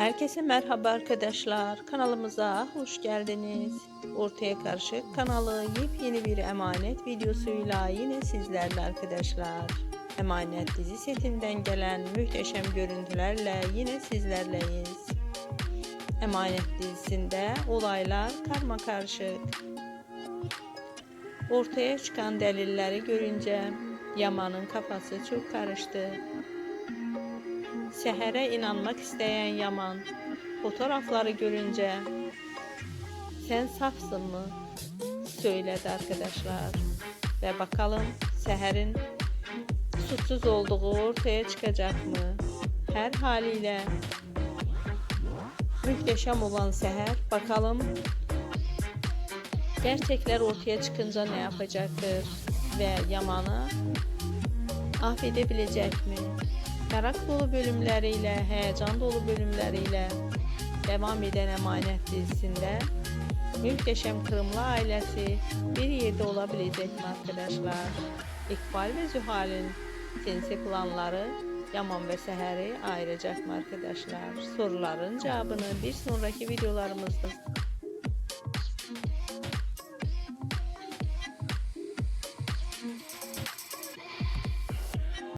Herkese merhaba arkadaşlar. Kanalımıza hoş geldiniz. Ortaya Karışık kanalı yepyeni bir emanet videosuyla yine sizlerle arkadaşlar. Emanet dizi setinden gelen muhteşem görüntülerle yine sizlerleyiz. Emanet dizisinde olaylar karma karışık. Ortaya çıkan delilleri görünce Yaman'ın kafası çok karıştı. Seher'e inanmak isteyen Yaman fotoğrafları görünce sen safsın mı? söyledi arkadaşlar. Ve bakalım Seher'in suçsuz olduğu ortaya çıkacak mı? Her haliyle muhteşem olan Seher bakalım gerçekler ortaya çıkınca ne yapacaktır ve Yaman'ı affedebilecek mi? Merak dolu bölümleriyle, heyecan dolu bölümleriyle devam eden Emanet dizisinde muhteşem Kırımlı ailesi bir yerde olabilecek mi arkadaşlar? İkbal ve Zühal'in sinsi planları Yaman ve Seher'i ayıracak mı arkadaşlar? Soruların cevabını bir sonraki videolarımızda